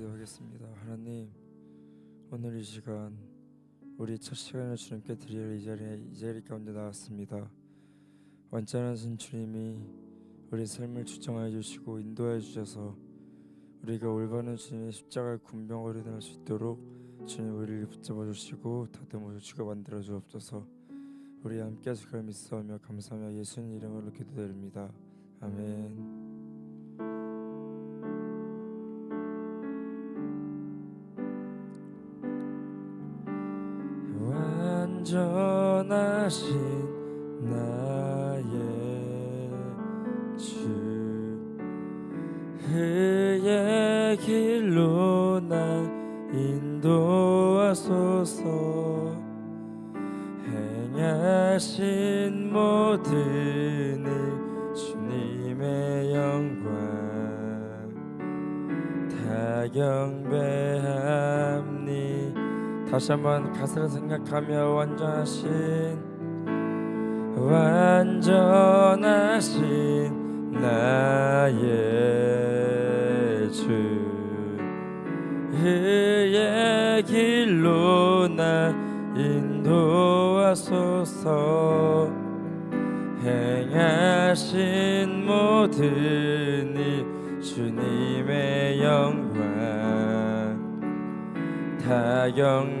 기도하겠습니다. 하나님, 오늘 이 시간 우리 첫 시간을 주님께 드릴 이 자리에 이 자리 가운데 나왔습니다. 완전하신 주님이 우리 삶을 주장하여 주시고 인도하여 주셔서 우리가 올바른 주님의 십자가의 군병으로 될수 있도록 주님 우리를 붙잡아 주시고 다듬어 주시고 만들어 주옵소서. 우리 함께 하실 걸 믿사오며 감사하며 예수님 이름으로 기도드립니다. 아멘. 하신 나의 주. 그의 길로 나 인도하소서. 행하신 모든 일 주님의 영광 다 경배합니 다시 한번 가사를 생각하며 완전하신 완전하신 나의 주. 그의 길로 나 인도하소서. 행하신 모든 일 주님의 영광 다 경배합니다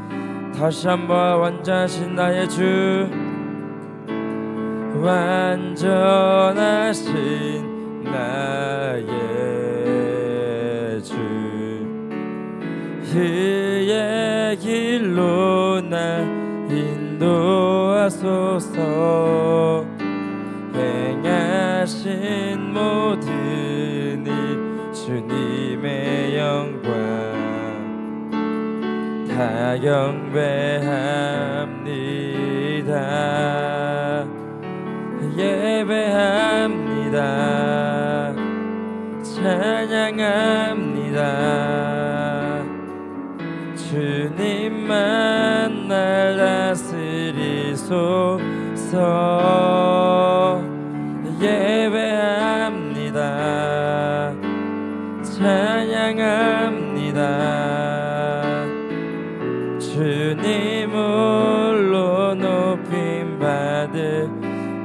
다시 한번 완전하신 나의 주 완전하신 나의 주. 그의 길로 나 인도하소서. 행하신 모든 일 주님의 영광 다 경배합니다. 예배합니다. 찬양합니다. 주님만 날 다스리소서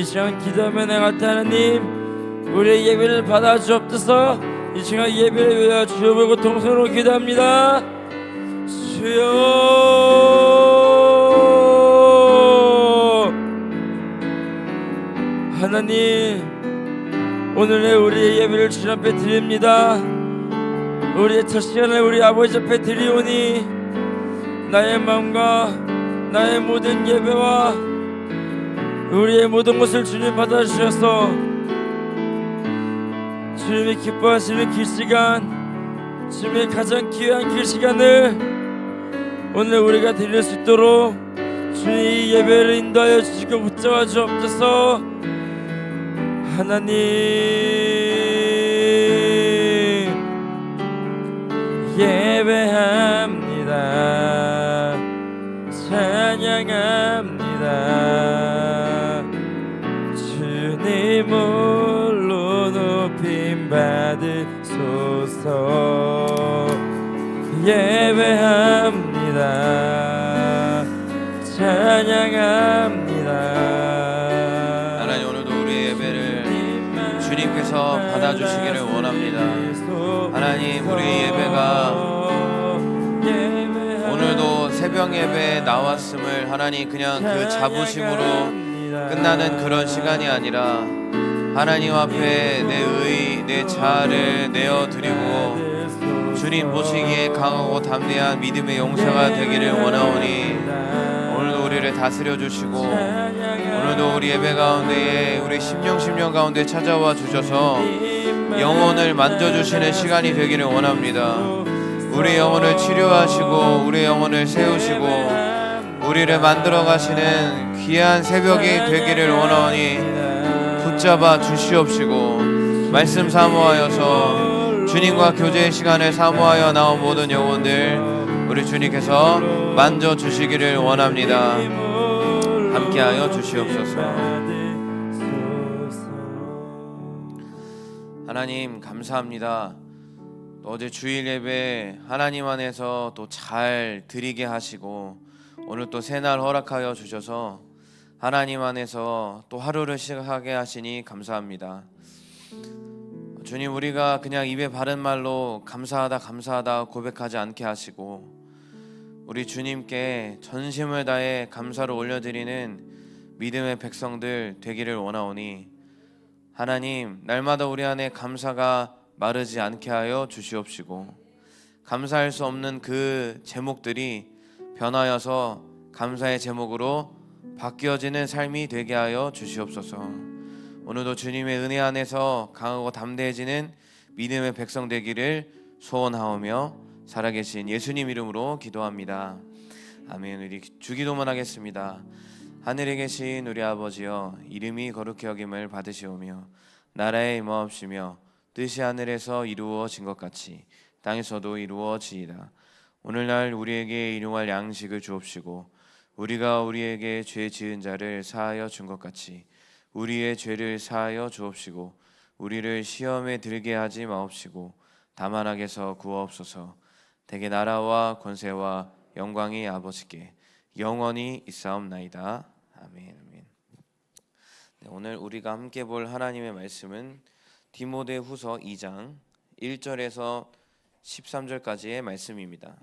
이 시간 기도하며 나갈 하나님 우리의 예배를 받아 주옵소서. 이 시간 예배를 위하여 주여 보고 동성으로 기도합니다. 주여. 하나님 오늘의 우리의 예배를 주님 앞에 드립니다. 우리의 첫 시간을 우리 아버지 앞에 드리오니 나의 마음과 나의 모든 예배와 우리의 모든 것을 주님 받아주셔서 주님이 기뻐하시는 길 시간 주님의 가장 귀한 길 시간을 오늘 우리가 드릴 수 있도록 주님 이 예배를 인도하여 주시고 붙잡아 주옵소서. 하나님 예배합니다. 찬양합니다 받으소서 예배합니다. 찬양합니다. 하나님 오늘도 우리의 예배를 주님께서 받아 일어나 주시기를 원합니다. 하나님, 우리 예배가 오늘도 새벽 예배에 나왔음을 하나님 그냥 그 자부심으로 끝나는 그런 시간이 아니라 하나님 앞에 내 의, 내 자아를 내어드리고 주님 보시기에 강하고 담대한 믿음의 용사가 되기를 원하오니 오늘도 우리를 다스려 주시고 오늘도 우리 예배 가운데에 우리 심령 심령 가운데 찾아와 주셔서 영혼을 만져주시는 시간이 되기를 원합니다. 우리 영혼을 치료하시고 우리 영혼을 세우시고 우리를 만들어 가시는 귀한 새벽이 되기를 원하오니 붙잡아 주시옵시고 말씀 사모하여서 주님과 교제의 시간을 사모하여 나온 모든 영혼들 우리 주님께서 만져 주시기를 원합니다. 함께하여 주시옵소서. 하나님 감사합니다. 또 어제 주일 예배 하나님 안에서 또 잘 드리게 하시고 오늘 또 새날 허락하여 주셔서 하나님 안에서 또 하루를 시작하게 하시니 감사합니다. 주님 우리가 그냥 입에 바른 말로 감사하다 감사하다 고백하지 않게 하시고 우리 주님께 전심을 다해 감사를 올려드리는 믿음의 백성들 되기를 원하오니 하나님 날마다 우리 안에 감사가 마르지 않게 하여 주시옵시고 감사할 수 없는 그 제목들이 변하여서 감사의 제목으로 바뀌어지는 삶이 되게 하여 주시옵소서. 오늘도 주님의 은혜 안에서 강하고 담대해지는 믿음의 백성 되기를 소원하오며 살아계신 예수님 이름으로 기도합니다. 아멘. 우리 주기도만 하겠습니다. 하늘에 계신 우리 아버지여 이름이 거룩히 여김을 받으시오며 나라에 임하옵시며 뜻이 하늘에서 이루어진 것 같이 땅에서도 이루어지이다. 오늘날 우리에게 일용할 양식을 주옵시고 우리가 우리에게 죄 지은 자를 사하여 준 것 같이 우리의 죄를 사하여 주옵시고 우리를 시험에 들게 하지 마옵시고 다만 악에서 구하옵소서. 대개 나라와 권세와 영광이 아버지께 영원히 있사옵나이다. 아멘 아멘. 네, 오늘 우리가 함께 볼 하나님의 말씀은 디모데후서 2장 1절에서 13절까지의 말씀입니다.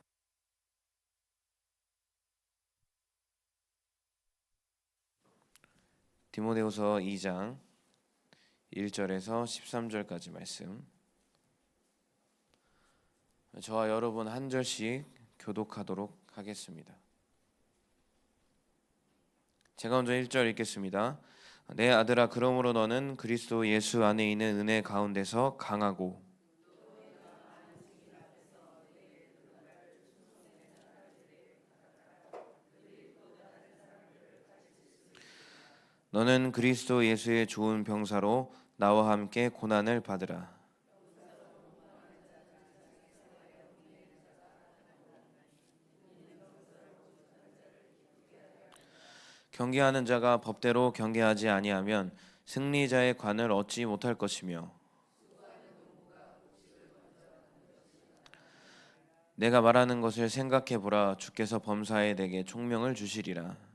디모데후서 2장 1절에서 13절까지 말씀. 저와 여러분 한 절씩 교독하도록 하겠습니다. 제가 먼저 1절 읽겠습니다. 내 아들아 그러므로 너는 그리스도 예수 안에 있는 은혜 가운데서 강하고 너는 그리스도 예수의 좋은 병사로 나와 함께 고난을 받으라. 경계하는 자가 법대로 경계하지 아니하면 승리자의 관을 얻지 못할 것이며 내가 말하는 것을 생각해 보라 주께서 범사에 내게 총명을 주시리라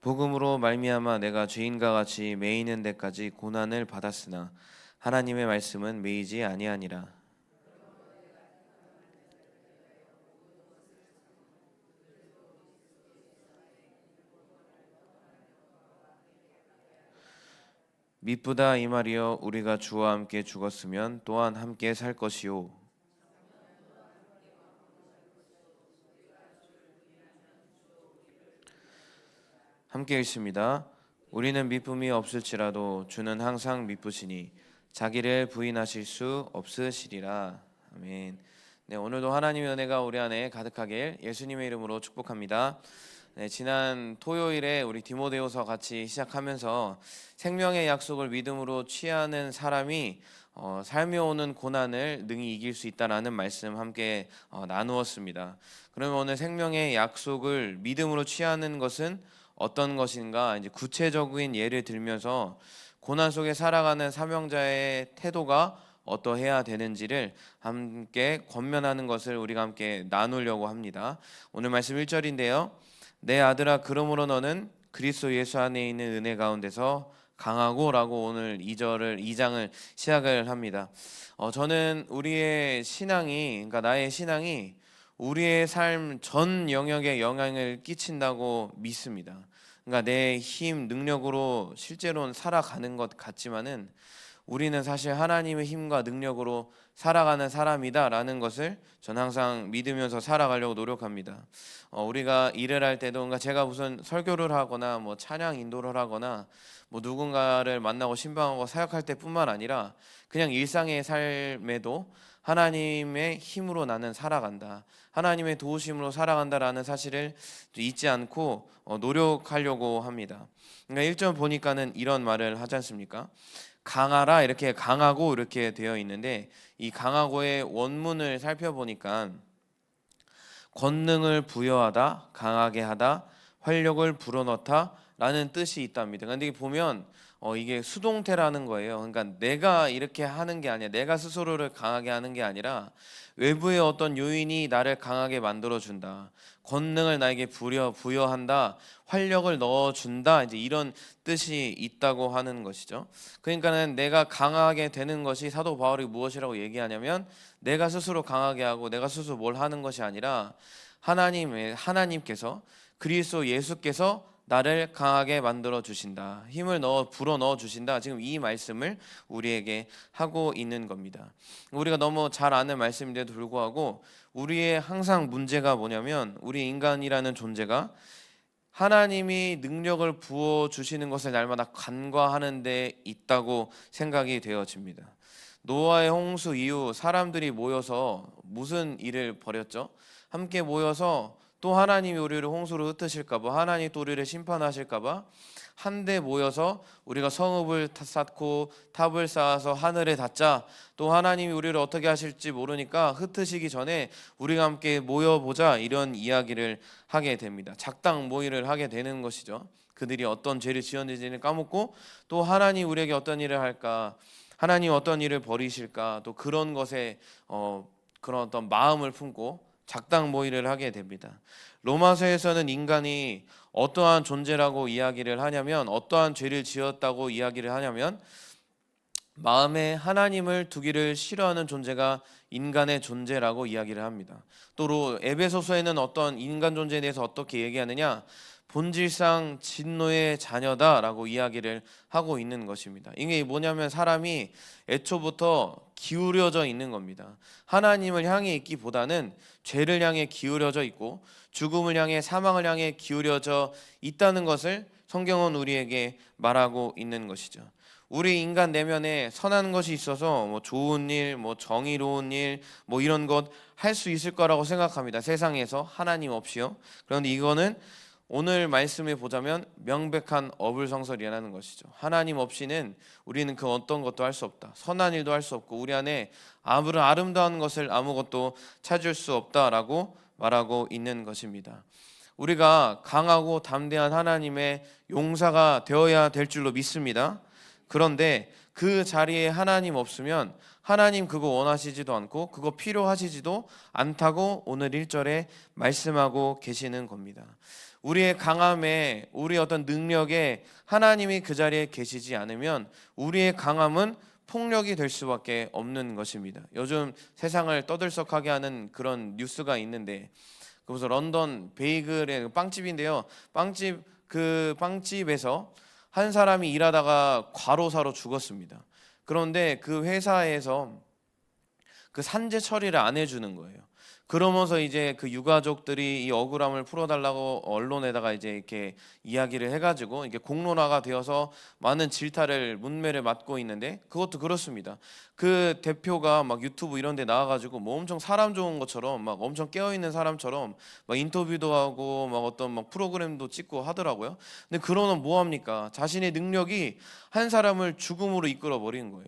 복음으로 말미암아 내가 죄인과 같이 매이는 데까지 고난을 받았으나 하나님의 말씀은 매이지 아니하니라. 미쁘다 이 말이여 우리가 주와 함께 죽었으면 또한 함께 살 것이요 함께 읽습니다. 우리는 미쁨이 없을지라도 주는 항상 미쁘시니 자기를 부인하실 수 없으시리라. 아멘. 네, 오늘도 하나님의 은혜가 우리 안에 가득하길 예수님의 이름으로 축복합니다. 네, 지난 토요일에 우리 디모데후서 같이 시작하면서 생명의 약속을 믿음으로 취하는 사람이 어, 삶에 오는 고난을 능히 이길 수 있다라는 말씀 함께 어, 나누었습니다. 그러면 오늘 생명의 약속을 믿음으로 취하는 것은 어떤 것인가 이제 구체적인 예를 들면서 고난 속에 살아가는 사명자의 태도가 어떠해야 되는지를 함께 권면하는 것을 우리가 함께 나누려고 합니다. 오늘 말씀 1절인데요. 내 아들아 그러므로 너는 그리스도 예수 안에 있는 은혜 가운데서 강하고라고 오늘 2절을 2장을 시작을 합니다. 어, 저는 우리의 신앙이 그러니까 나의 신앙이 우리의 삶 전 영역에 영향을 끼친다고 믿습니다. 그러니까 내 힘, 능력으로 실제로는 살아가는 것 같지만은 우리는 사실 하나님의 힘과 능력으로 살아가는 사람이다라는 것을 전 항상 믿으면서 살아가려고 노력합니다. 어, 우리가 일을 할 때도 그러니까 제가 무슨 설교를 하거나 뭐 찬양 인도를 하거나 뭐 누군가를 만나고 신방하고 사역할 때뿐만 아니라 그냥 일상의 삶에도 하나님의 힘으로 나는 살아간다. 하나님의 도우심으로 살아간다라는 사실을 잊지 않고 어, 노력하려고 합니다. 그러니까 1점 보니까는 이런 말을 하지 않습니까? 강하라 이렇게 강하고 이렇게 되어 있는데 이 강하고의 원문을 살펴보니까 권능을 부여하다, 강하게 하다, 활력을 불어넣다라는 뜻이 있답니다. 이게 보면 어 이게 수동태라는 거예요. 그러니까 내가 이렇게 하는 게 아니야. 내가 스스로를 강하게 하는 게 아니라 외부의 어떤 요인이 나를 강하게 만들어 준다. 권능을 나에게 부여 부여한다. 활력을 넣어 준다. 이제 이런 뜻이 있다고 하는 것이죠. 그러니까는 내가 강하게 되는 것이 사도 바울이 무엇이라고 얘기하냐면 내가 스스로 강하게 하고 내가 스스로 뭘 하는 것이 아니라 하나님의 하나님께서 그리스도 예수께서 나를 강하게 만들어 주신다. 힘을 넣어 불어 넣어 주신다. 지금 이 말씀을 우리에게 하고 있는 겁니다. 우리가 너무 잘 아는 말씀인데도 불구하고 우리의 항상 문제가 뭐냐면 우리 인간이라는 존재가 하나님이 능력을 부어 주시는 것을 날마다 간과하는 데 있다고 생각이 되어집니다. 노아의 홍수 이후 사람들이 모여서 무슨 일을 벌였죠? 함께 모여서 또 하나님이 우리를 홍수로 흩으실까봐 하나님 또 우리를 심판하실까봐 한데 모여서 우리가 성읍을 타- 쌓고 탑을 쌓아서 하늘에 닿자 또 하나님이 우리를 어떻게 하실지 모르니까 흩으시기 전에 우리가 함께 모여보자 이런 이야기를 하게 됩니다. 작당 모의를 하게 되는 것이죠. 그들이 어떤 죄를 지었는지는 까먹고 또 하나님 우리에게 어떤 일을 할까 하나님 어떤 일을 벌이실까 또 그런 것에 어, 그런 어떤 마음을 품고 작당 모의를 하게 됩니다. 로마서에서는 인간이 어떠한 존재라고 이야기를 하냐면 어떠한 죄를 지었다고 이야기를 하냐면 마음에 하나님을 두기를 싫어하는 존재가 인간의 존재라고 이야기를 합니다. 또 에베소서에는 어떤 인간 존재에 대해서 어떻게 얘기하느냐? 본질상 진노의 자녀다라고 이야기를 하고 있는 것입니다. 이게 뭐냐면 사람이 애초부터 기울여져 있는 겁니다. 하나님을 향해 있기보다는 죄를 향해 기울여져 있고 죽음을 향해 사망을 향해 기울여져 있다는 것을 성경은 우리에게 말하고 있는 것이죠. 우리 인간 내면에 선한 것이 있어서 뭐 좋은 일, 뭐 정의로운 일, 뭐 이런 것 할 수 있을 거라고 생각합니다. 세상에서 하나님 없이요. 그런데 이거는 오늘 말씀에 보자면 명백한 어불성설이라는 것이죠. 하나님 없이는 우리는 그 어떤 것도 할 수 없다. 선한 일도 할 수 없고 우리 안에 아무런 아름다운 것을 아무것도 찾을 수 없다라고 말하고 있는 것입니다. 우리가 강하고 담대한 하나님의 용사가 되어야 될 줄로 믿습니다. 그런데 그 자리에 하나님 없으면 하나님 그거 원하시지도 않고 그거 필요하시지도 않다고 오늘 1절에 말씀하고 계시는 겁니다. 우리의 강함에 우리 어떤 능력에 하나님이 그 자리에 계시지 않으면 우리의 강함은 폭력이 될 수밖에 없는 것입니다. 요즘 세상을 떠들썩하게 하는 그런 뉴스가 있는데 그래서 런던 베이글의 빵집인데요. 빵집 그 빵집에서 한 사람이 일하다가 과로사로 죽었습니다. 그런데 그 회사에서 그 산재 처리를 안 해주는 거예요. 그러면서 이제 그 유가족들이 이 억울함을 풀어달라고 언론에다가 이제 이렇게 이야기를 해가지고 이게 공론화가 되어서 많은 질타를 문매를 맞고 있는데 그것도 그렇습니다. 그 대표가 막 유튜브 이런데 나와가지고 뭐 엄청 사람 좋은 것처럼 막 엄청 깨어 있는 사람처럼 막 인터뷰도 하고 막 어떤 막 프로그램도 찍고 하더라고요. 근데 그러면 뭐 합니까? 자신의 능력이 한 사람을 죽음으로 이끌어 버리는 거예요.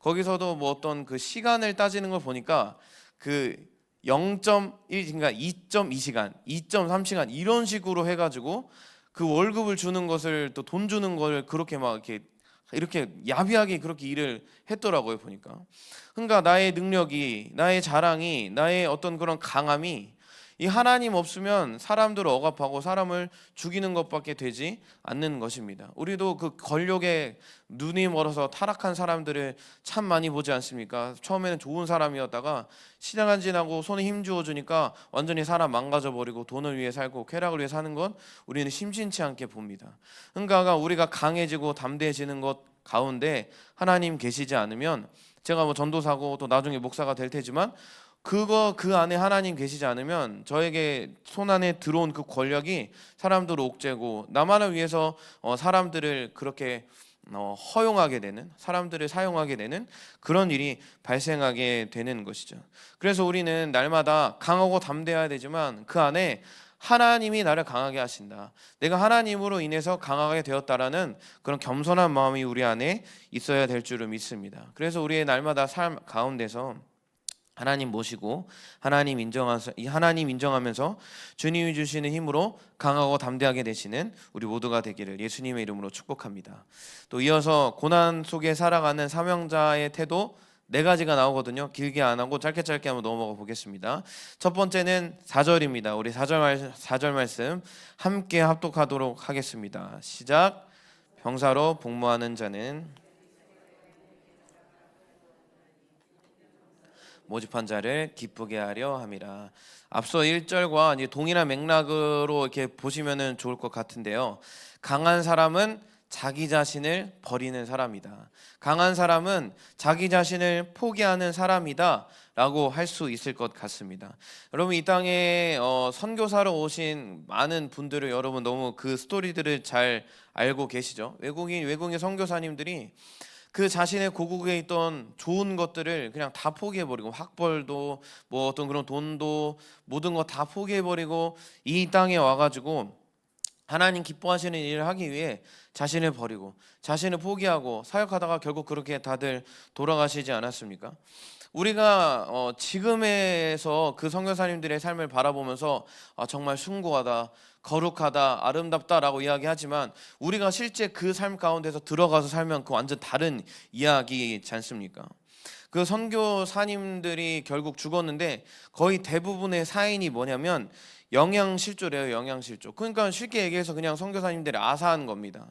거기서도 뭐 어떤 그 시간을 따지는 걸 보니까 그 0.1 그러니까 2.2시간, 2.3시간 이런 식으로 해가지고 그 월급을 주는 것을 또 돈 주는 걸 그렇게 막 이렇게 이렇게 야비하게 그렇게 일을 했더라고요 보니까. 그러니까 나의 능력이, 나의 자랑이, 나의 어떤 그런 강함이 이 하나님 없으면 사람들을 억압하고 사람을 죽이는 것밖에 되지 않는 것입니다. 우리도 그 권력에 눈이 멀어서 타락한 사람들을 참 많이 보지 않습니까? 처음에는 좋은 사람이었다가 시간 지나고 손에 힘 주어 주니까 완전히 사람 망가져 버리고 돈을 위해 살고 쾌락을 위해 사는 건 우리는 심심치 않게 봅니다. 그러니까 우리가 강해지고 담대해지는 것 가운데 하나님 계시지 않으면 제가 뭐 전도사고 또 나중에 목사가 될 테지만 그거 그 안에 하나님 계시지 않으면 저에게 손 안에 들어온 그 권력이 사람들을 옥죄고 나만을 위해서 어, 사람들을 그렇게 어, 허용하게 되는 사람들을 사용하게 되는 그런 일이 발생하게 되는 것이죠. 그래서 우리는 날마다 강하고 담대해야 되지만 그 안에 하나님이 나를 강하게 하신다. 내가 하나님으로 인해서 강하게 되었다라는 그런 겸손한 마음이 우리 안에 있어야 될 줄을 믿습니다. 그래서 우리의 날마다 삶 가운데서 하나님 모시고 하나님 인정하면서 이 하나님 인정하면서 주님이 주시는 힘으로 강하고 담대하게 되시는 우리 모두가 되기를 예수님의 이름으로 축복합니다. 또 이어서 고난 속에 살아가는 사명자의 태도 네 가지가 나오거든요. 길게 안 하고 짧게 짧게 한번 넘어가 보겠습니다. 첫 번째는 4절입니다. 우리 4절 말 4절 말씀 함께 합독하도록 하겠습니다. 시작. 병사로 복무하는 자는 모집한 자를 기쁘게 하려 함이라. 앞서 1절과 이제 동일한 맥락으로 이렇게 보시면은 좋을 것 같은데요. 강한 사람은 자기 자신을 버리는 사람이다. 강한 사람은 자기 자신을 포기하는 사람이다 라고 할 수 있을 것 같습니다. 여러분 이 땅에 어, 선교사로 오신 많은 분들을 여러분 너무 그 스토리들을 잘 알고 계시죠? 외국인 외국인 선교사님들이 그 자신의 고국에 있던 좋은 것들을 그냥 다 포기해버리고 학벌도 뭐 어떤 그런 돈도 모든 거 다 포기해버리고 이 땅에 와가지고 하나님 기뻐하시는 일을 하기 위해 자신을 버리고 자신을 포기하고 사역하다가 결국 그렇게 다들 돌아가시지 않았습니까? 우리가 어, 지금에서 그 선교사님들의 삶을 바라보면서 아, 정말 숭고하다, 거룩하다, 아름답다라고 이야기하지만 우리가 실제 그 삶 가운데서 들어가서 살면 그 완전 다른 이야기지 않습니까? 그 선교사님들이 결국 죽었는데 거의 대부분의 사인이 뭐냐면 영양실조래요, 영양실조. 그러니까 쉽게 얘기해서 그냥 선교사님들이 아사한 겁니다.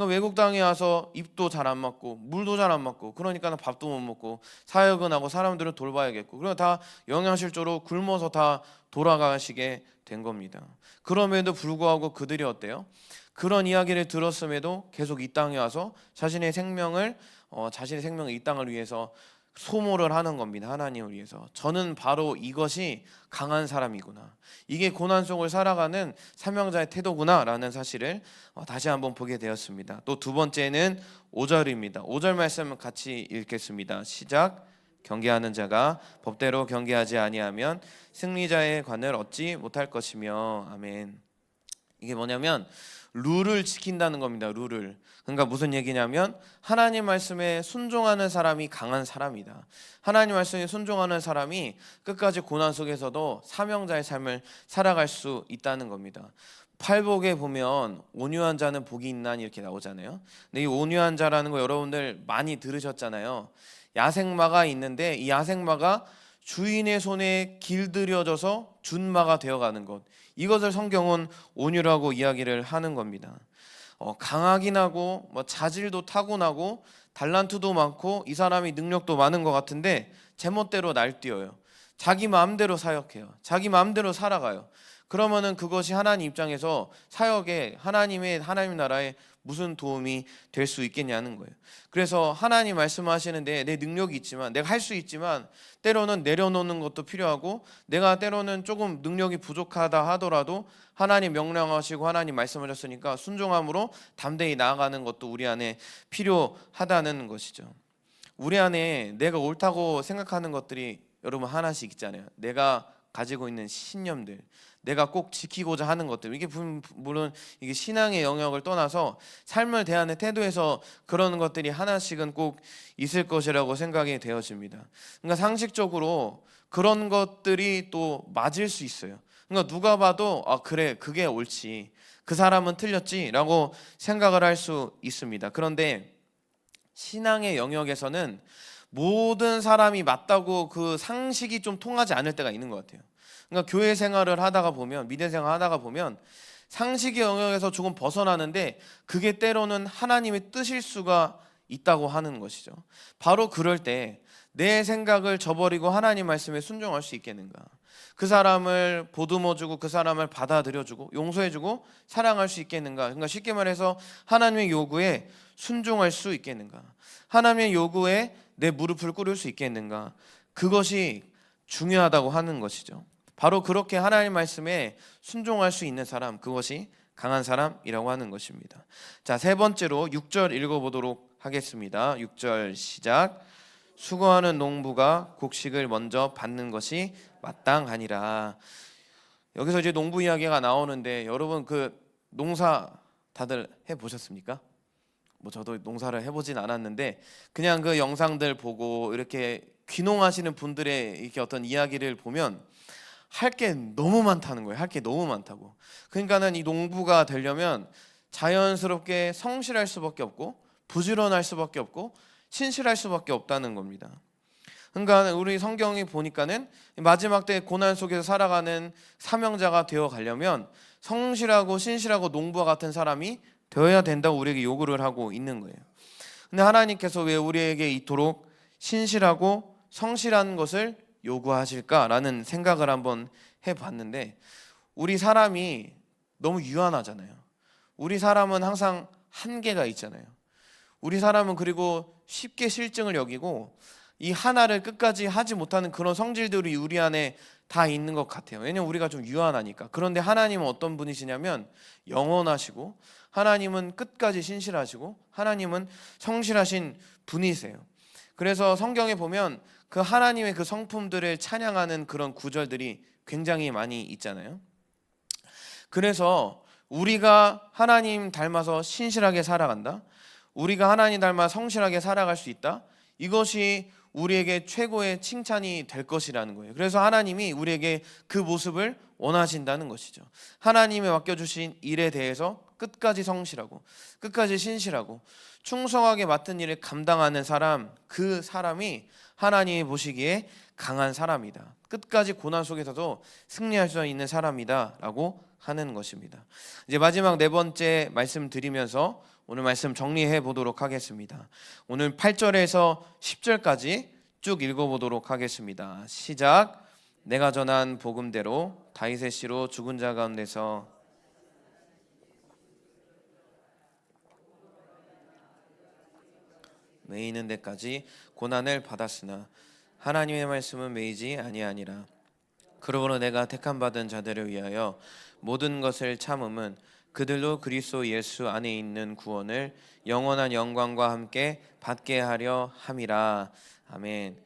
그러니까 외국 땅에 와서 입도 잘 안 맞고 물도 잘 안 맞고 그러니까 밥도 못 먹고 사역은 하고 사람들을 돌봐야겠고 그리고 다 영양실조로 굶어서 다 돌아가시게 된 겁니다. 그럼에도 불구하고 그들이 어때요? 그런 이야기를 들었음에도 계속 이 땅에 와서 자신의 생명을 어, 자신의 생명을 이 땅을 위해서 소모를 하는 겁니다. 하나님을 위해서. 저는 바로 이것이 강한 사람이구나. 이게 고난 속을 살아가는 사명자의 태도구나라는 사실을 어, 다시 한번 보게 되었습니다. 또 두 번째는 5절입니다. 5절 말씀 같이 읽겠습니다. 시작. 경계하는 자가 법대로 경계하지 아니하면 승리자의 관을 얻지 못할 것이며 아멘. 이게 뭐냐면 룰을 지킨다는 겁니다. 룰을. 그러니까 무슨 얘기냐면 하나님 말씀에 순종하는 사람이 강한 사람이다. 하나님 말씀에 순종하는 사람이 끝까지 고난 속에서도 사명자의 삶을 살아갈 수 있다는 겁니다. 팔복에 보면 온유한 자는 복이 있나니 이렇게 나오잖아요. 근데 이 온유한 자라는 거 여러분들 많이 들으셨잖아요. 야생마가 있는데 이 야생마가 주인의 손에 길들여져서 준마가 되어가는 것 이것을 성경은 온유라고 이야기를 하는 겁니다. 어, 강하긴 하고 뭐 자질도 타고나고 달란트도 많고 이 사람이 능력도 많은 것 같은데 제멋대로 날뛰어요. 자기 마음대로 사역해요. 자기 마음대로 살아가요. 그러면은 그것이 하나님 입장에서 사역에 하나님의 하나님 나라에 무슨 도움이 될 수 있겠냐는 거예요. 그래서 하나님 말씀하시는데 내 능력이 있지만 내가 할 수 있지만 때로는 내려놓는 것도 필요하고 내가 때로는 조금 능력이 부족하다 하더라도 하나님 명령하시고 하나님 말씀하셨으니까 순종함으로 담대히 나아가는 것도 우리 안에 필요하다는 것이죠. 우리 안에 내가 옳다고 생각하는 것들이 여러분 하나씩 있잖아요. 내가 가지고 있는 신념들, 내가 꼭 지키고자 하는 것들. 이게 분- 물론 이게 신앙의 영역을 떠나서 삶을 대하는 태도에서 그런 것들이 하나씩은 꼭 있을 것이라고 생각이 되어집니다. 그러니까 상식적으로 그런 것들이 또 맞을 수 있어요. 그러니까 누가 봐도 아 그래 그게 옳지 그 사람은 틀렸지라고 생각을 할 수 있습니다. 그런데 신앙의 영역에서는 모든 사람이 맞다고 그 상식이 좀 통하지 않을 때가 있는 것 같아요. 그러니까 교회 생활을 하다가 보면 믿음 생활 하다가 보면 상식의 영역에서 조금 벗어나는데 그게 때로는 하나님의 뜻일 수가 있다고 하는 것이죠. 바로 그럴 때 내 생각을 저버리고 하나님 말씀에 순종할 수 있겠는가? 그 사람을 보듬어주고 그 사람을 받아들여주고 용서해주고 사랑할 수 있겠는가? 그러니까 쉽게 말해서 하나님의 요구에 순종할 수 있겠는가? 하나님의 요구에 내 무릎을 꿇을 수 있겠는가? 그것이 중요하다고 하는 것이죠. 바로 그렇게 하나님 말씀에 순종할 수 있는 사람, 그것이 강한 사람이라고 하는 것입니다. 자, 세 번째로 6절 읽어 보도록 하겠습니다. 6절 시작. 수고하는 농부가 곡식을 먼저 받는 것이 마땅하니라. 여기서 이제 농부 이야기가 나오는데 여러분 그 농사 다들 해 보셨습니까? 뭐 저도 농사를 해보진 않았는데 그냥 그 영상들 보고 이렇게 귀농하시는 분들의 이렇게 어떤 이야기를 보면 할 게 너무 많다는 거예요. 할 게 너무 많다고. 그러니까는 이 농부가 되려면 자연스럽게 성실할 수밖에 없고 부지런할 수밖에 없고 신실할 수밖에 없다는 겁니다. 그러니까 우리 성경이 보니까는 마지막 때 고난 속에서 살아가는 사명자가 되어 가려면 성실하고 신실하고 농부와 같은 사람이 되어야 된다고 우리에게 요구를 하고 있는 거예요. 근데 하나님께서 왜 우리에게 이토록 신실하고 성실한 것을 요구하실까라는 생각을 한번 해봤는데 우리 사람이 너무 유한하잖아요. 우리 사람은 항상 한계가 있잖아요. 우리 사람은 그리고 쉽게 실증을 여기고 이 하나를 끝까지 하지 못하는 그런 성질들이 우리 안에 다 있는 것 같아요. 왜냐면 우리가 좀 유한하니까. 그런데 하나님은 어떤 분이시냐면 영원하시고 하나님은 끝까지 신실하시고 하나님은 성실하신 분이세요. 그래서 성경에 보면 그 하나님의 그 성품들을 찬양하는 그런 구절들이 굉장히 많이 있잖아요. 그래서 우리가 하나님 닮아서 신실하게 살아간다. 우리가 하나님 닮아 성실하게 살아갈 수 있다. 이것이 우리에게 최고의 칭찬이 될 것이라는 거예요. 그래서 하나님이 우리에게 그 모습을 원하신다는 것이죠. 하나님이 맡겨주신 일에 대해서 끝까지 성실하고 끝까지 신실하고 충성하게 맡은 일을 감당하는 사람, 그 사람이 하나님이 보시기에 강한 사람이다. 끝까지 고난 속에서도 승리할 수 있는 사람이다라고 하는 것입니다. 이제 마지막 네 번째 말씀 드리면서 오늘 말씀 정리해 보도록 하겠습니다. 오늘 8절에서 10절까지 쭉 읽어 보도록 하겠습니다. 시작. 내가 전한 복음대로 다윗의 씨로 죽은 자 가운데서 매이는 데까지 고난을 받았으나 하나님의 말씀은 매이지 아니하니라. 그러므로 내가 택함 받은 자들을 위하여 모든 것을 참음은 그들도 그리스도 예수 안에 있는 구원을 영원한 영광과 함께 받게 하려 함이라. 아멘.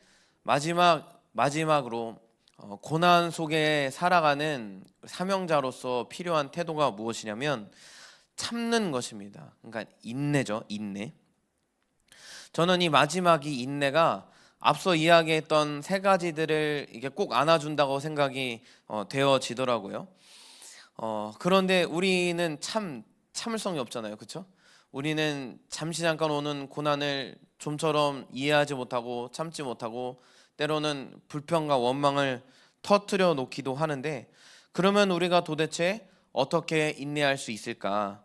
마지막 마지막으로 어, 고난 속에 살아가는 사명자로서 필요한 태도가 무엇이냐면 참는 것입니다. 그러니까 인내죠, 인내. 저는 이 마지막이 인내가 앞서 이야기했던 세 가지들을 이게 꼭 안아준다고 생각이 어, 되어지더라고요. 어, 그런데 우리는 참 참을성이 없잖아요, 그렇죠? 우리는 잠시 잠깐 오는 고난을 좀처럼 이해하지 못하고 참지 못하고 때로는 불평과 원망을 터트려 놓기도 하는데 그러면 우리가 도대체 어떻게 인내할 수 있을까?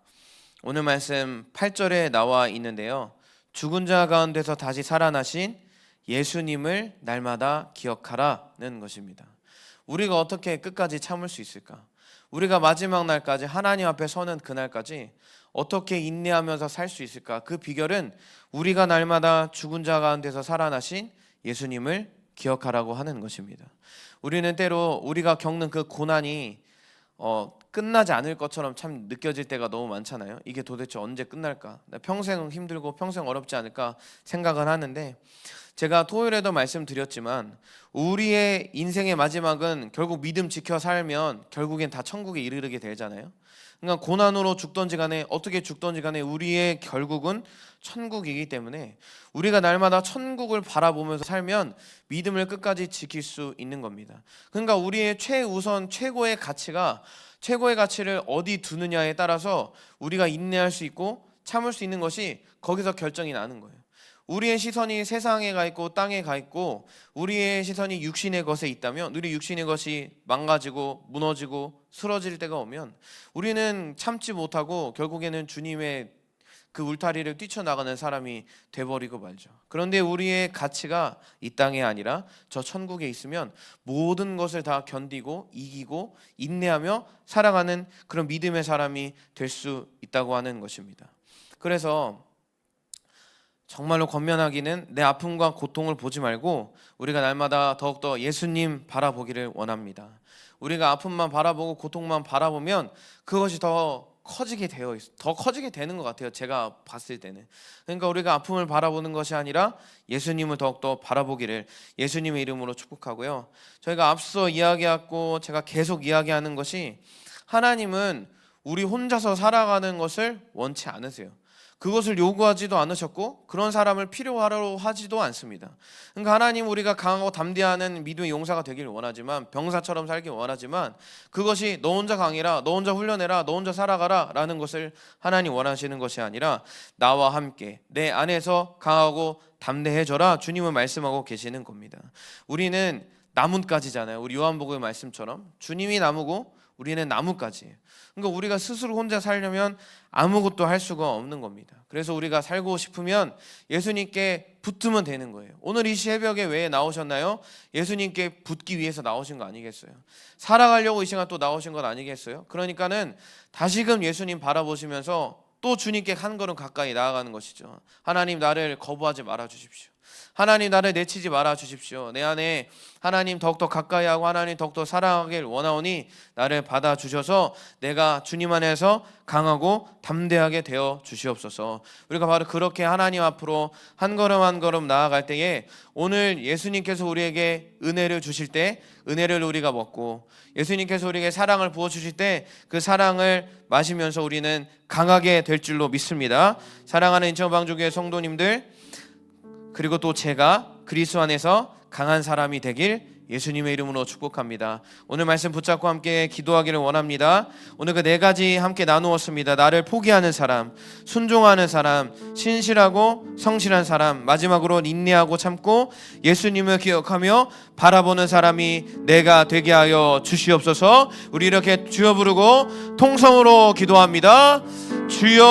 오늘 말씀 8절에 나와 있는데요. 죽은 자 가운데서 다시 살아나신 예수님을 날마다 기억하라는 것입니다. 우리가 어떻게 끝까지 참을 수 있을까? 우리가 마지막 날까지 하나님 앞에 서는 그날까지 어떻게 인내하면서 살 수 있을까? 그 비결은 우리가 날마다 죽은 자 가운데서 살아나신 예수님을 기억하라고 하는 것입니다. 우리는 때로 우리가 겪는 그 고난이 어, 끝나지 않을 것처럼 참 느껴질 때가 너무 많잖아요. 이게 도대체 언제 끝날까? 나 평생 힘들고 평생 어렵지 않을까 생각을 하는데 제가 토요일에도 말씀드렸지만 우리의 인생의 마지막은 결국 믿음 지켜 살면 결국엔 다 천국에 이르게 되잖아요. 그러니까 고난으로 죽던지 간에 어떻게 죽던지 간에 우리의 결국은 천국이기 때문에 우리가 날마다 천국을 바라보면서 살면 믿음을 끝까지 지킬 수 있는 겁니다. 그러니까 우리의 최우선 최고의 가치가 최고의 가치를 어디 두느냐에 따라서 우리가 인내할 수 있고 참을 수 있는 것이 거기서 결정이 나는 거예요. 우리의 시선이 세상에 가 있고 땅에 가 있고 우리의 시선이 육신의 것에 있다면 우리 육신의 것이 망가지고 무너지고 쓰러질 때가 오면 우리는 참지 못하고 결국에는 주님의 그 울타리를 뛰쳐나가는 사람이 돼버리고 말죠. 그런데 우리의 가치가 이 땅에 아니라 저 천국에 있으면 모든 것을 다 견디고 이기고 인내하며 살아가는 그런 믿음의 사람이 될 수 있다고 하는 것입니다. 그래서 정말로 건면하기는 내 아픔과 고통을 보지 말고 우리가 날마다 더욱더 예수님 바라보기를 원합니다. 우리가 아픔만 바라보고 고통만 바라보면 그것이 더 커지게 되어 있, 더 커지게 되는 것 같아요. 제가 봤을 때는. 그러니까 우리가 아픔을 바라보는 것이 아니라 예수님을 더욱더 바라보기를 예수님의 이름으로 축복하고요. 저희가 앞서 이야기했고 제가 계속 이야기하는 것이 하나님은 우리 혼자서 살아가는 것을 원치 않으세요. 그것을 요구하지도 않으셨고 그런 사람을 필요하러 하지도 않습니다. 그러니까 하나님 우리가 강하고 담대하는 믿음의 용사가 되기를 원하지만 병사처럼 살길 원하지만 그것이 너 혼자 강해라, 너 혼자 훈련해라, 너 혼자 살아가라라는 것을 하나님 원하시는 것이 아니라 나와 함께 내 안에서 강하고 담대해져라 주님은 말씀하고 계시는 겁니다. 우리는 나뭇가지잖아요. 우리 요한복음의 말씀처럼 주님이 나무고 우리는 나뭇가지예요. 그러니까 우리가 스스로 혼자 살려면 아무것도 할 수가 없는 겁니다. 그래서 우리가 살고 싶으면 예수님께 붙으면 되는 거예요. 오늘 이 새벽에 왜 나오셨나요? 예수님께 붙기 위해서 나오신 거 아니겠어요? 살아가려고 이 시간 또 나오신 것 아니겠어요? 그러니까는 다시금 예수님 바라보시면서 또 주님께 한 걸음 가까이 나아가는 것이죠. 하나님 나를 거부하지 말아 주십시오. 하나님 나를 내치지 말아 주십시오. 내 안에 하나님 더욱더 가까이 하고 하나님 더욱더 사랑하길 원하오니 나를 받아 주셔서 내가 주님 안에서 강하고 담대하게 되어 주시옵소서. 우리가 바로 그렇게 하나님 앞으로 한 걸음 한 걸음 나아갈 때에 오늘 예수님께서 우리에게 은혜를 주실 때 은혜를 우리가 먹고 예수님께서 우리에게 사랑을 부어 주실 때 그 사랑을 마시면서 우리는 강하게 될 줄로 믿습니다. 사랑하는 인천방주교회 성도님들 그리고 또 제가 그리스도 안에서 강한 사람이 되길 예수님의 이름으로 축복합니다. 오늘 말씀 붙잡고 함께 기도하기를 원합니다. 오늘 그 네 가지 함께 나누었습니다. 나를 포기하는 사람, 순종하는 사람, 신실하고 성실한 사람, 마지막으로 인내하고 참고 예수님을 기억하며 바라보는 사람이 내가 되게 하여 주시옵소서. 우리 이렇게 주여 부르고 통성으로 기도합니다. 주여